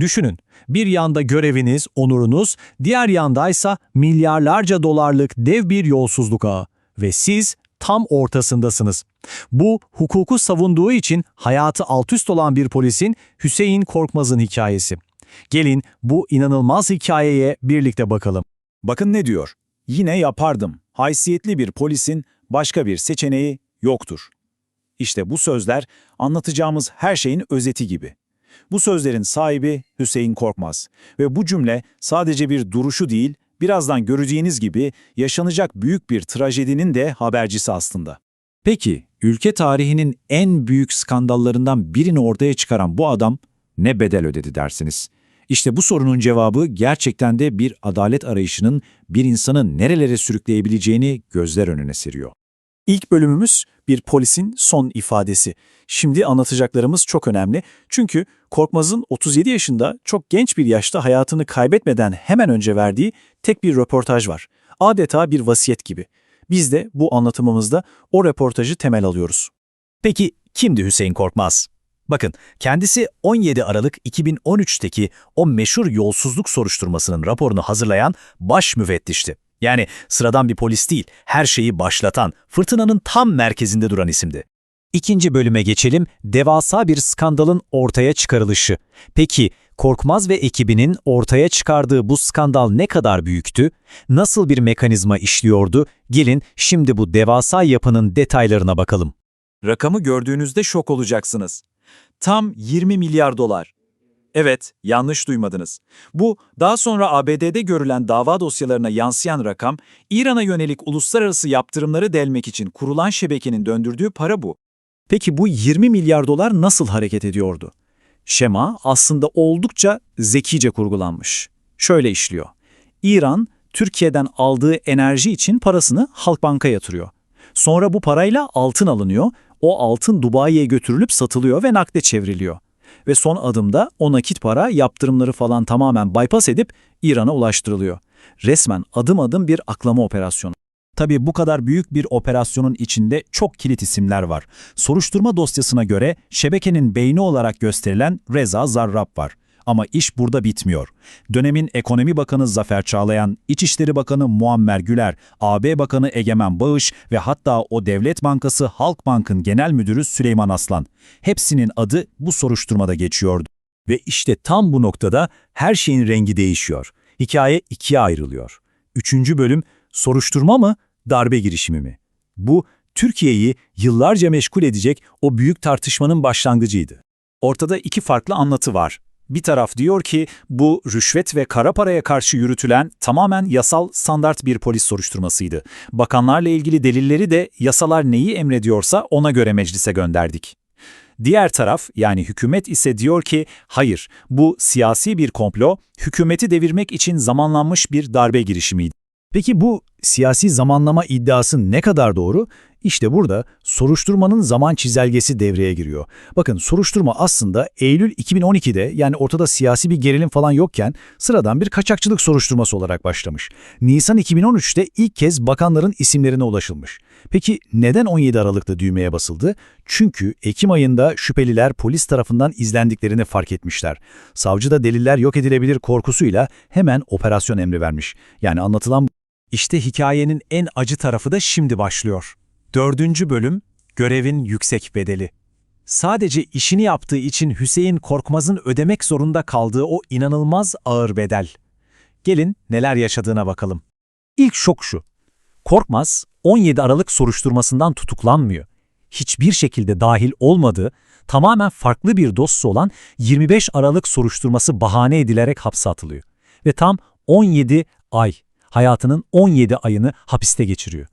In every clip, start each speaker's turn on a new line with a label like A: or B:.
A: Düşünün, bir yanda göreviniz, onurunuz, diğer yandaysa milyarlarca dolarlık dev bir yolsuzluk ağı ve siz tam ortasındasınız. Bu, hukuku savunduğu için hayatı altüst olan bir polisin Hüseyin Korkmaz'ın hikayesi. Gelin bu inanılmaz hikayeye birlikte bakalım.
B: Bakın ne diyor. Yine yapardım. Haysiyetli bir polisin başka bir seçeneği yoktur. İşte bu sözler anlatacağımız her şeyin özeti gibi. Bu sözlerin sahibi Hüseyin Korkmaz ve bu cümle sadece bir duruşu değil, birazdan göreceğiniz gibi yaşanacak büyük bir trajedinin de habercisi aslında. Peki, ülke tarihinin en büyük skandallarından birini ortaya çıkaran bu adam ne bedel ödedi dersiniz? İşte bu sorunun cevabı gerçekten de bir adalet arayışının bir insanı nerelere sürükleyebileceğini gözler önüne seriyor.
C: İlk bölümümüz bir polisin son ifadesi. Şimdi anlatacaklarımız çok önemli. Çünkü Korkmaz'ın 37 yaşında çok genç bir yaşta hayatını kaybetmeden hemen önce verdiği tek bir röportaj var. Adeta bir vasiyet gibi. Biz de bu anlatımımızda o röportajı temel alıyoruz.
A: Peki kimdi Hüseyin Korkmaz? Bakın, kendisi 17 Aralık 2013'teki o meşhur yolsuzluk soruşturmasının raporunu hazırlayan baş müfettişti. Yani sıradan bir polis değil, her şeyi başlatan, fırtınanın tam merkezinde duran isimdi. İkinci bölüme geçelim, devasa bir skandalın ortaya çıkarılışı. Peki, Korkmaz ve ekibinin ortaya çıkardığı bu skandal ne kadar büyüktü? Nasıl bir mekanizma işliyordu? Gelin şimdi bu devasa yapının detaylarına bakalım.
B: Rakamı gördüğünüzde şok olacaksınız. Tam 20 milyar dolar. Evet, yanlış duymadınız. Bu, daha sonra ABD'de görülen dava dosyalarına yansıyan rakam, İran'a yönelik uluslararası yaptırımları delmek için kurulan şebekenin döndürdüğü para bu.
C: Peki bu 20 milyar dolar nasıl hareket ediyordu? Şema aslında oldukça zekice kurgulanmış. Şöyle işliyor. İran, Türkiye'den aldığı enerji için parasını Halkbank'a yatırıyor. Sonra bu parayla altın alınıyor, o altın Dubai'ye götürülüp satılıyor ve nakde çevriliyor. Ve son adımda o nakit para yaptırımları falan tamamen bypass edip İran'a ulaştırılıyor. Resmen adım adım bir aklama operasyonu.
D: Tabii bu kadar büyük bir operasyonun içinde çok kilit isimler var. Soruşturma dosyasına göre şebekenin beyni olarak gösterilen Reza Zarrab var. Ama iş burada bitmiyor. Dönemin Ekonomi Bakanı Zafer Çağlayan, İçişleri Bakanı Muammer Güler, AB Bakanı Egemen Bağış ve hatta o Devlet Bankası Halkbank'ın Genel Müdürü Süleyman Aslan. Hepsinin adı bu soruşturmada geçiyordu.
A: Ve işte tam bu noktada her şeyin rengi değişiyor. Hikaye ikiye ayrılıyor. Üçüncü bölüm soruşturma mı, darbe girişimi mi? Bu, Türkiye'yi yıllarca meşgul edecek o büyük tartışmanın başlangıcıydı.
C: Ortada iki farklı anlatı var. Bir taraf diyor ki bu rüşvet ve kara paraya karşı yürütülen tamamen yasal standart bir polis soruşturmasıydı. Bakanlarla ilgili delilleri de yasalar neyi emrediyorsa ona göre meclise gönderdik. Diğer taraf yani hükümet ise diyor ki hayır bu siyasi bir komplo, hükümeti devirmek için zamanlanmış bir darbe girişimiydi.
D: Peki bu siyasi zamanlama iddiası ne kadar doğru? İşte burada soruşturmanın zaman çizelgesi devreye giriyor. Bakın soruşturma aslında Eylül 2012'de yani ortada siyasi bir gerilim falan yokken sıradan bir kaçakçılık soruşturması olarak başlamış. Nisan 2013'te ilk kez bakanların isimlerine ulaşılmış. Peki neden 17 Aralık'ta düğmeye basıldı? Çünkü Ekim ayında şüpheliler polis tarafından izlendiklerini fark etmişler. Savcı da deliller yok edilebilir korkusuyla hemen operasyon emri vermiş. Yani anlatılan
A: İşte hikayenin en acı tarafı da şimdi başlıyor. Dördüncü bölüm, görevin yüksek bedeli. Sadece işini yaptığı için Hüseyin Korkmaz'ın ödemek zorunda kaldığı o inanılmaz ağır bedel. Gelin neler yaşadığına bakalım. İlk şok şu. Korkmaz, 17 Aralık soruşturmasından tutuklanmıyor. Hiçbir şekilde dahil olmadığı, tamamen farklı bir dosyası olan 25 Aralık soruşturması bahane edilerek hapse atılıyor. Ve tam 17 ay, hayatının 17 ayını hapiste geçiriyor.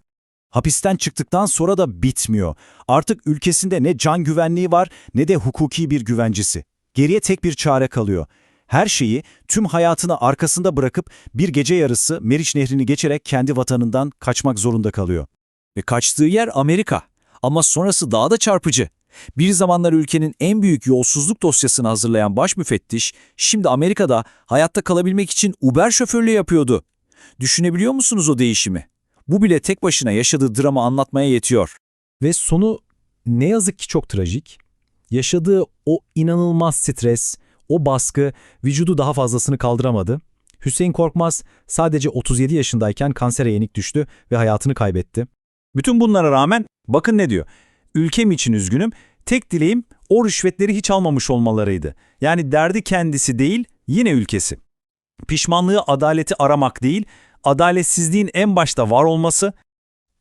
B: Hapisten çıktıktan sonra da bitmiyor. Artık ülkesinde ne can güvenliği var ne de hukuki bir güvencesi. Geriye tek bir çare kalıyor. Her şeyi, tüm hayatını arkasında bırakıp bir gece yarısı Meriç Nehri'ni geçerek kendi vatanından kaçmak zorunda kalıyor. Ve kaçtığı yer Amerika. Ama sonrası daha da çarpıcı. Bir zamanlar ülkenin en büyük yolsuzluk dosyasını hazırlayan baş müfettiş, şimdi Amerika'da hayatta kalabilmek için Uber şoförlüğü yapıyordu. Düşünebiliyor musunuz o değişimi? Bu bile tek başına yaşadığı dramı anlatmaya yetiyor.
A: Ve sonu ne yazık ki çok trajik. Yaşadığı o inanılmaz stres,
D: O baskı vücudu daha fazlasını kaldıramadı. Hüseyin Korkmaz sadece 37 yaşındayken kansere yenik düştü ve hayatını kaybetti.
C: Bütün bunlara rağmen bakın ne diyor. Ülkem için üzgünüm. Tek dileğim o rüşvetleri hiç almamış olmalarıydı. Yani derdi kendisi değil, yine ülkesi. Pişmanlığı adaleti aramak değil, adaletsizliğin en başta var olması,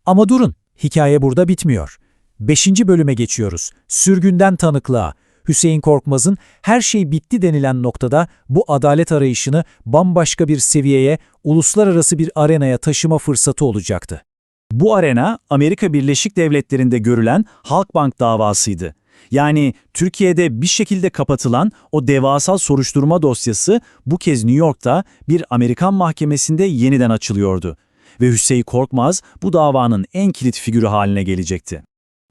A: Ama durun, hikaye burada bitmiyor. Beşinci bölüme geçiyoruz. Sürgünden tanıklığa. Hüseyin Korkmaz'ın her şey bitti denilen noktada bu adalet arayışını bambaşka bir seviyeye, uluslararası bir arenaya taşıma fırsatı olacaktı.
C: Bu arena Amerika Birleşik Devletleri'nde görülen Halkbank davasıydı. Yani Türkiye'de bir şekilde kapatılan o devasal soruşturma dosyası bu kez New York'ta bir Amerikan mahkemesinde yeniden açılıyordu. Ve Hüseyin Korkmaz bu davanın en kilit figürü haline gelecekti.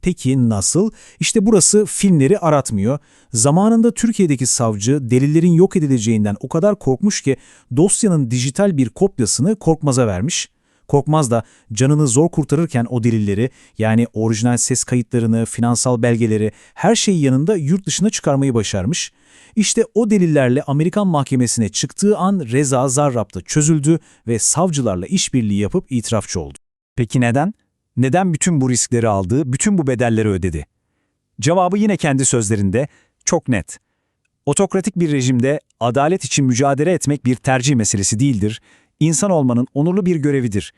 D: Peki nasıl? İşte burası filmleri aratmıyor. Zamanında Türkiye'deki savcı delillerin yok edileceğinden o kadar korkmuş ki dosyanın dijital bir kopyasını Korkmaz'a vermiş. Korkmaz da canını zor kurtarırken o delilleri yani orijinal ses kayıtlarını, finansal belgeleri her şeyi yanında yurt dışına çıkarmayı başarmış. İşte o delillerle Amerikan mahkemesine çıktığı an Reza Zarrab'da çözüldü ve savcılarla işbirliği yapıp itirafçı oldu.
C: Peki neden? Neden bütün bu riskleri aldı, bütün bu bedelleri ödedi? Cevabı yine kendi sözlerinde çok net. Otokratik bir rejimde adalet için mücadele etmek bir tercih meselesi değildir. İnsan olmanın onurlu bir görevidir.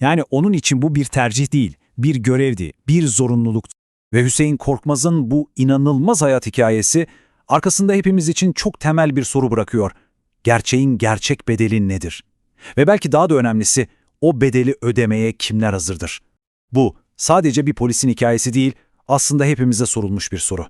C: Yani onun için bu bir tercih değil, bir görevdi, bir zorunluluktu. Ve Hüseyin Korkmaz'ın bu inanılmaz hayat hikayesi arkasında hepimiz için çok temel bir soru bırakıyor. Gerçeğin gerçek bedeli nedir? Ve belki daha da önemlisi o bedeli ödemeye kimler hazırdır? Bu sadece bir polisin hikayesi değil, aslında hepimize sorulmuş bir soru.